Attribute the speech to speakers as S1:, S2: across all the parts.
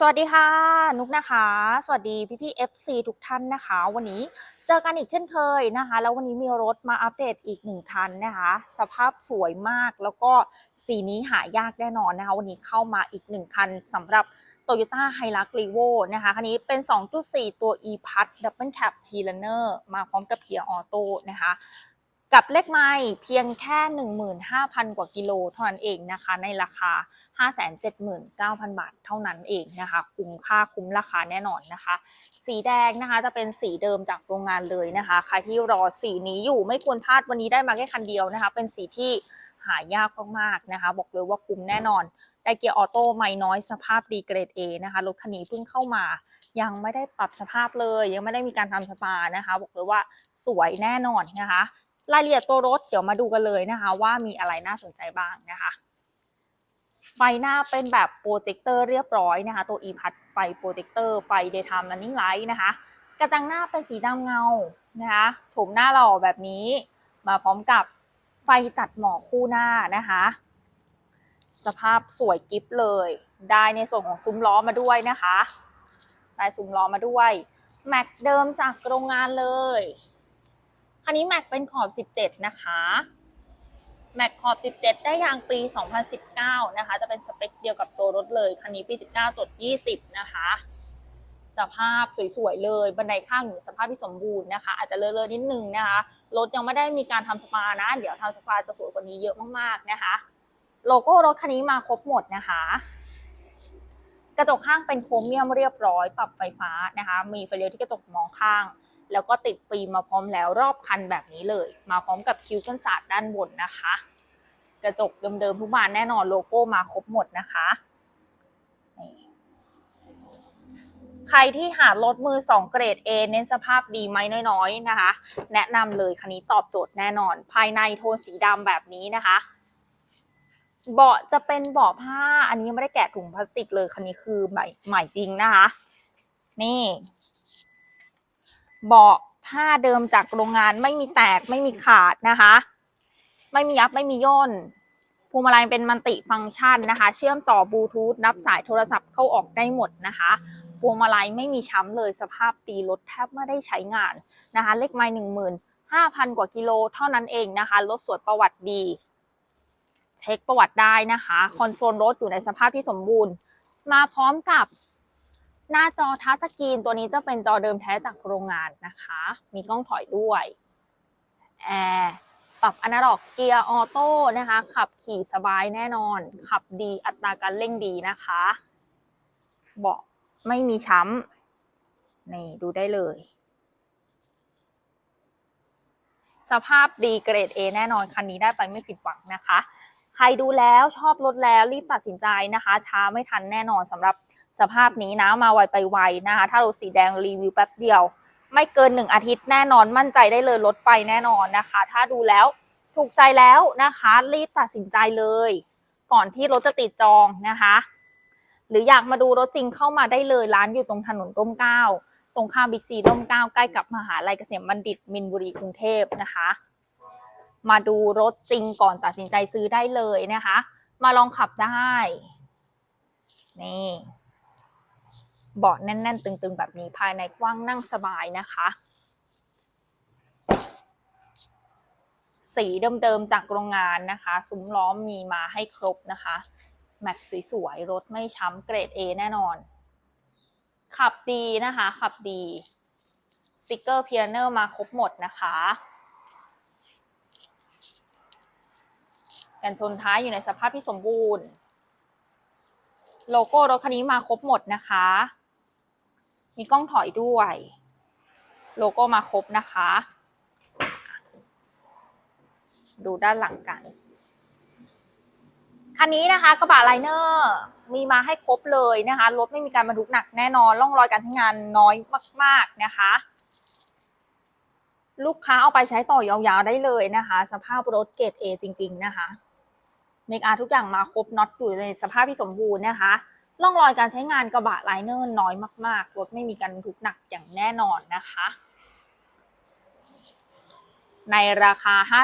S1: สวัสดีค่ะ นุกนะคะ สวัสดีพี่พี่ FC ทุกท่านนะคะ วันนี้เจอกันอีกเช่นเคยนะคะ แล้ววันนี้มีรถมาอัปเดตอีกหนึ่งคันนะคะ สภาพสวยมากแล้วก็สีนี้หายากแน่นอนนะคะ วันนี้เข้ามาอีกหนึ่งคันสำหรับ Toyota Hilux Revo นะคะคันนี้เป็น 2.4 ตัว e p a s Double Cab h e l a n e r มาพร้อมกับเกียร์ออโต้นะคะ กับเลขไม้เพียงแค่ 15,000 กว่ากิโลเท่านั้นเองนะคะ ในราคา 579,000 บาทเท่านั้นเองนะคะ คุ้มค่าคุ้มราคาแน่นอนนะคะ สีแดงนะคะจะเป็นสีเดิมจากโรงงานเลยนะคะ ใครที่รอสีนี้อยู่ไม่ควรพลาดวันนี้ได้มาแค่คันเดียวนะคะ เป็นสีที่หายากมากๆนะคะ บอกเลยว่าคุ้มแน่นอนได้เกียร์ออโต้ไม่น้อยสภาพดีเกรด A นะคะรถคันนี้เพิ่งเข้ามา ยังไม่ได้ปรับสภาพเลย ยังไม่ได้มีการทำสปานะคะ บอกเลยว่าสวยแน่นอนนะคะ รายละเอียดตัวรถเดี๋ยวมาดูกันเลยนะคะ ว่ามีอะไรน่าสนใจบ้างนะคะไฟหน้าเป็นแบบโปรเจคเตอร์เรียบร้อยนะคะ ตัว e พัดไฟโปรเจคเตอร์ไฟ daytime running light นะคะ กระจังหน้าเป็นสีดำเงานะคะโฉมหน้าหล่อแบบนี้ มาพร้อมกับไฟตัดหมอกคู่หน้านะคะ สภาพสวยกิฟเลย ได้ในส่วนของซุ้มล้อมาด้วยนะคะได้ซุ้มล้อมาด้วย แม็กเดิมจากโรงงานเลย คันนี้แม็กเป็นขอบ 17 นะคะแม็กขอบ 17 ได้ยางปี 2019 นะคะ จะเป็นสเปคเดียวกับตัวรถเลย คันนี้ปี 19จด20 นะคะ สภาพสวยๆเลย บันไดข้างอยู่สภาพที่สมบูรณ์นะคะ อาจจะเลอะๆนิดนึงนะคะ รถยังไม่ได้มีการทำสปานะ เดี๋ยวทำสปาจะสวยกว่านี้เยอะมากๆนะคะ โลโก้รถคันนี้มาครบหมดนะคะ กระจกข้างเป็นโครเมียมเรียบร้อย ปรับไฟฟ้านะคะ มีไฟเลี้ยวที่กระจกมองข้าง แล้วก็ติดฟิล์มมาพร้อมแล้วรอบคันแบบนี้เลย มาพร้อมกับคิ้วกันศาสตร์ด้านบนนะคะ กระจกเดิมๆทุกบานแน่นอนโลโก้มาครบหมดนะคะนี่ใครที่หารถมือ 2 เกรด A เน้นสภาพดีไหมน้อยๆนะคะ แนะนำเลยคันนี้ตอบโจทย์แน่นอน ภายในโทนสีดำแบบนี้นะคะ เบาะจะเป็นเบาะผ้า อันนี้ไม่ได้แกะถุงพลาสติกเลยคันนี้คือใหม่ใหม่จริงนะคะ นี่ เบาะผ้าเดิมจากโรงงานไม่มีแตกไม่มีขาดนะคะ ไม่มียับไม่มีย่นพวงมาลัยเป็นมันติฟังก์ชันนะคะ เชื่อมต่อบลูทูธนับสายโทรศัพท์เข้าออกได้หมดนะคะพวงมาลัยไม่มีช้ำเลยสภาพตีรถแทบไม่ได้ใช้งานนะคะ เลขไม้หนึ่งหมื่นห้าพันกว่ากิโลเท่านั้นเองนะคะ รถสวยประวัติดี เช็คประวัติได้นะคะ คอนโซลรถอยู่ในสภาพที่สมบูรณ์ มาพร้อมกับ หน้าจอทัชสกรีนตัวนี้จะเป็นจอเดิมแท้จากโรงงานนะคะ มีกล้องถอยด้วยแอร์ปรับอนาล็อกเกียร์ออโต้นะคะ ขับขี่สบายแน่นอน ขับดีอัตราการเร่งดีนะคะเบาะไม่มีช้ำนี่ดูได้เลย สภาพดีเกรด A แน่นอน คันนี้ได้ไปไม่ผิดหวังนะคะ ใครดูแล้วชอบรถแล้วรีบตัดสินใจนะคะ ช้าไม่ทันแน่นอนสำหรับสภาพนี้นะมาไวไปไวนะคะ ถ้ารถสีแดงรีวิวแป๊บเดียว ไม่เกินหนึ่งอาทิตย์แน่นอนมั่นใจได้เลยรถไปแน่นอนนะคะ ถ้าดูแล้วถูกใจแล้วนะคะ รีบตัดสินใจเลย ก่อนที่รถจะติดจองนะคะ หรืออยากมาดูรถจริงเข้ามาได้เลยร้านอยู่ตรงถนนร่มเกล้าตรงข้ามบิ๊กซีร่มเกล้าใกล้กับมหาลัยเกษมบัณฑิตมินบุรีกรุงเทพนะคะ มาดูรถจริงก่อนตัดสินใจซื้อได้เลยนะคะ มาลองขับได้ นี่เบาะแน่น ๆ ตึง ๆ แบบนี้ภายในกว้างนั่งสบายนะคะ สีเดิม ๆ จากโรงงานนะคะ ซุ้มล้อมมีมาให้ครบนะคะ แม็กสวยๆรถไม่ช้ำเกรด A แน่นอน ขับดีนะคะ ขับดี สติกเกอร์เพียเนอร์มาครบหมดนะคะ กันชนท้ายอยู่ในสภาพที่สมบูรณ์ โลโก้รถคันนี้มาครบหมดนะคะ มีกล้องถอยด้วย โลโก้มาครบนะคะ ดูด้านหลังกันคันนี้นะคะกระบะไลเนอร์มีมาให้ครบเลยนะคะรถไม่มีการบรรทุกหนักแน่นอนร่องรอยการใช้งานน้อยมาก ๆนะคะ ลูกค้าเอาไปใช้ต่อยาวๆได้เลยนะคะ สภาพรถเกรด A จริง ๆ นะคะ เมกอาทุกอย่างมาครบน็อตอยู่ในสภาพที่สมบูรณ์นะคะร่องรอยการใช้งานกระบะไลเนอร์น้อยมาก ๆ รถไม่มีการบรรทุกหนักอย่างแน่นอนนะคะ ในราคา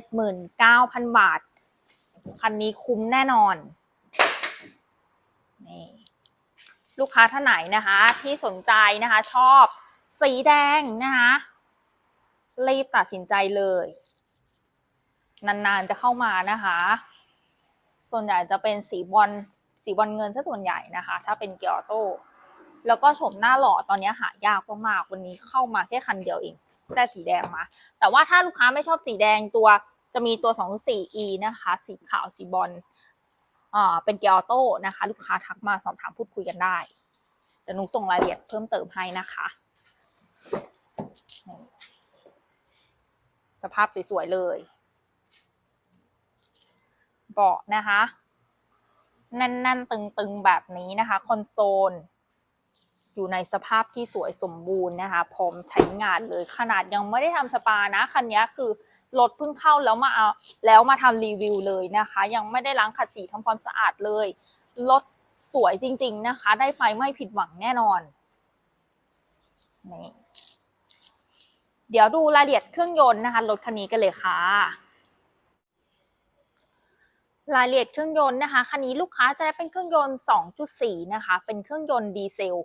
S1: 579,000 บาท คันนี้คุ้มแน่นอนนี่ลูกค้าท่านไหนนะคะ ที่สนใจนะคะ ชอบสีแดงนะคะรีบตัดสินใจเลย นาน ๆ จะเข้ามานะคะ ส่วนใหญ่จะเป็นสีบอลสีบอลเงินซะส่วนใหญ่นะคะ ถ้าเป็นเกียร์ออโต้แล้วก็โฉมหน้าหล่อตอนนี้หายากมากๆวันนี้เข้ามาแค่คันเดียวเองได้สีแดงมา แต่ว่าถ้าลูกค้าไม่ชอบสีแดงตัวจะมีตัว 24e นะคะ สีขาวสีบอลอ่าเป็นเกียร์ออโต้นะคะ ลูกค้าทักมาสอบถามพูดคุยกันได้เดี๋ยวนุกส่งรายละเอียดเพิ่มเติมให้นะคะ สภาพสวยๆเลย เบาะนะคะแน่นๆตึงๆแบบนี้นะคะคอนโซล อยู่ในสภาพที่สวยสมบูรณ์นะคะ พร้อมใช้งานเลยขนาดยังไม่ได้ทำสปานะ คันนี้คือรถเพิ่งเข้าแล้วมาเอาแล้วมาทำรีวิวเลยนะคะ ยังไม่ได้ล้างขัดสีทำความสะอาดเลยรถสวยจริง ๆนะคะ ได้ไฟไม่ผิดหวังแน่นอนนี่เดี๋ยวดูรายละเอียดเครื่องยนต์นะคะรถคันนี้กันเลยค่ะ รายละเอียดเครื่องยนต์นะคะ คันนี้ลูกค้าจะได้เป็นเครื่องยนต์ 2.4 นะคะ เป็นเครื่องยนต์ดีเซล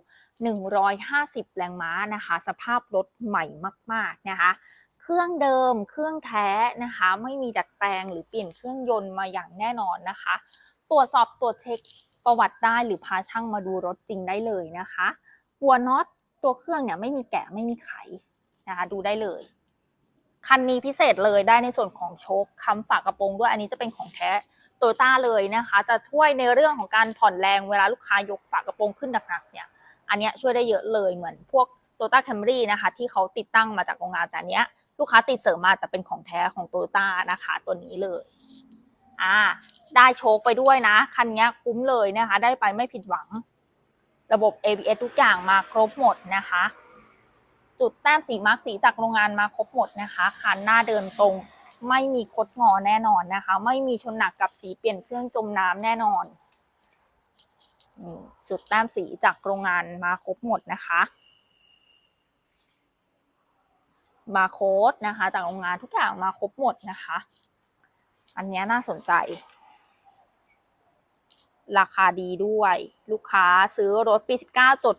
S1: 150 แรงม้านะคะ สภาพรถใหม่มาก ๆ นะคะ เครื่องเดิม เครื่องแท้นะคะ ไม่มีดัดแปลงหรือเปลี่ยนเครื่องยนต์มาอย่างแน่นอนนะคะ ตรวจสอบตรวจเช็คประวัติได้หรือพาช่างมาดูรถจริงได้เลยนะคะ หัวน็อตตัวเครื่องเนี่ยไม่มีแกะไม่มีไขนะคะดูได้เลยคันนี้พิเศษเลยได้ในส่วนของโชคคำฝากระโปรงด้วยอันนี้จะเป็นของแท้ โตโยต้าเลยนะคะ จะช่วยในเรื่องของการผ่อนแรงเวลาลูกค้ายกฝากระโปรงขึ้นหนักๆเนี่ย อันนี้ช่วยได้เยอะเลยเหมือนพวกโตโยต้าแคมรี่นะคะ ที่เขาติดตั้งมาจากโรงงานแต่อันเนี้ย ลูกค้าติดเสริมมาแต่เป็นของแท้ของโตโยต้านะคะตัวนี้เลยอ่าได้โชคไปด้วยนะ คันนี้คุ้มเลยนะคะ ได้ไปไม่ผิดหวัง ระบบ ABS ทุกอย่างมาครบหมดนะคะ จุดแต้มสีมาร์กสีจากโรงงานมาครบหมดนะคะคันหน้าเดินตรง ไม่มีคดงอแน่นอนนะคะ ไม่มีชนหนักกับสีเปลี่ยนเครื่องจมน้ำแน่นอนนี่จุดแต้มสีจากโรงงานมาครบหมดนะคะบาร์โค้ดนะคะ จากโรงงานทุกอย่างมาครบหมดนะคะ อันนี้น่าสนใจ ราคาดีด้วย ลูกค้าซื้อรถปี 19 จด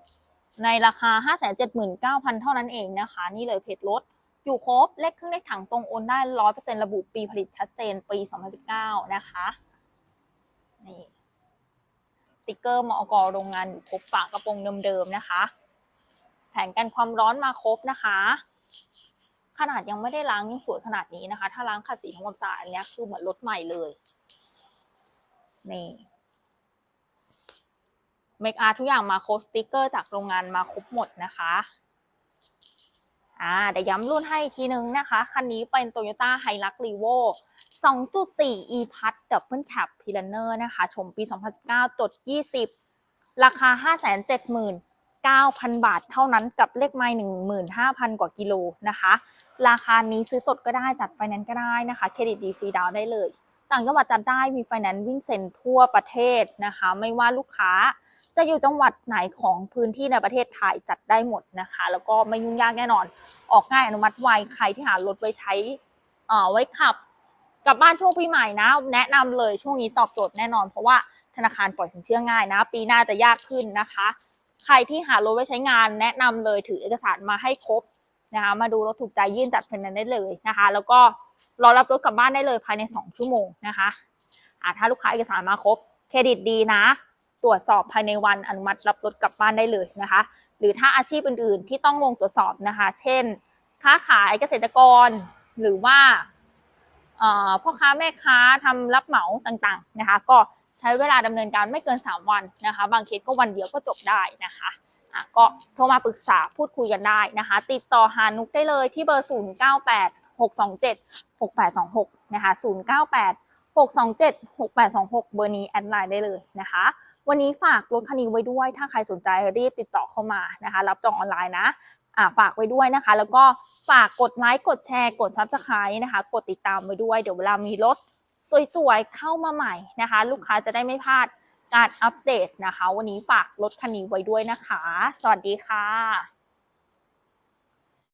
S1: 20 ในราคา 579,000 เท่านั้นเองนะคะ นี่เลยเพจรถ อยู่ครบเลขเครื่องเลขถังตรงโอนได้100%ระบุปีผลิตชัดเจนปี2019นสิบเก้านะคะนี่สติกเกอร์มอกโรงงานอยู่ครบฝากระโปรงเดิมๆนะคะ แผงกันความร้อนมาครบนะคะ ขนาดยังไม่ได้ล้างยังสวยขนาดนี้นะคะ ถ้าล้างขัดสีทำความสะอาดอันเนี้ยคือเหมือนรถใหม่เลยนี่เมคอาร์ทุกอย่างมาครบสติกเกอร์จากโรงงานมาครบหมดนะคะ อ่าเดี๋ยวย้ำรุ่นให้อีกทีนึงนะคะ คันนี้เป็น Toyota Hilux Revo 2.4 e p a s Double Cab p i l a n e r นะคะ ชมปี 2019จด20 ราคา 570,000 9,000 บาทเท่านั้นกับเลขไมล์15,000 กว่ากิโลนะคะ ราคานี้ซื้อสดก็ได้จัดไฟแนนซ์ก็ได้นะคะเครดิตดีฟรีดาวน์ได้เลย ต่างจังหวัดจัดได้มีไฟแนนซ์วิ่งเซ็นทั่วประเทศนะคะ ไม่ว่าลูกค้าจะอยู่จังหวัดไหนของพื้นที่ในประเทศไทยจัดได้หมดนะคะ แล้วก็ไม่ยุ่งยากแน่นอน ออกง่ายอนุมัติไวใครที่หารถไว้ใช้เอ่อไว้ขับกลับบ้านช่วงปีใหม่นะ แนะนำเลยช่วงนี้ตอบโจทย์แน่นอน เพราะว่าธนาคารปล่อยสินเชื่อง่ายนะ ปีหน้าจะยากขึ้นนะคะ ใครที่หารถไว้ใช้งานแนะนำเลยถือเอกสารมาให้ครบนะคะ มาดูรถถูกใจยื่นจัดไฟแนนซ์ได้เลยนะคะ แล้วก็รอรับรถกลับบ้านได้เลยภายใน 2 ชั่วโมงนะคะอ่าถ้าลูกค้าเอกสารมาครบเครดิตดีนะ ตรวจสอบภายในวันอนุมัติรับรถกลับบ้านได้เลยนะคะ หรือถ้าอาชีพอื่นๆ ที่ต้องลงตรวจสอบนะคะ เช่น ค้าขายเกษตรกรหรือว่าพ่อค้าแม่ค้าทำรับเหมาต่างๆนะคะ ก็ ช้เวลาดำเนินการไม่เกิน 3 วันนะคะ บางเคสก็วันเดียวก็จบได้นะคะะก็โทรมาปรึกษาพูดคุยกันได้นะคะ ติดต่อหานุกได้เลยที่เบอร์ 0 9 8 6 2 7 6 8 2 6 นะคะ 0 9 8 627 6826 เบอร์นี้แอดไลน์ได้เลยนะคะ วันนี้ฝากรถคันนี้ไว้ด้วย ถ้าใครสนใจรีบติดต่อเข้ามานะคะ รับจองออนไลน์นะฝากไว้ด้วยนะคะ แล้วก็ฝากกดไลค์ กดแชร์ กด Subscribe นะคะ กดติดตามไว้ด้วย เดี๋ยวเวลามีรถ สวยๆ เข้ามาใหม่นะคะ ลูกค้าจะได้ไม่พลาดการอัปเดตนะคะ วันนี้ฝากรถคันนี้ไว้ด้วยนะคะ สวัสดีค่ะ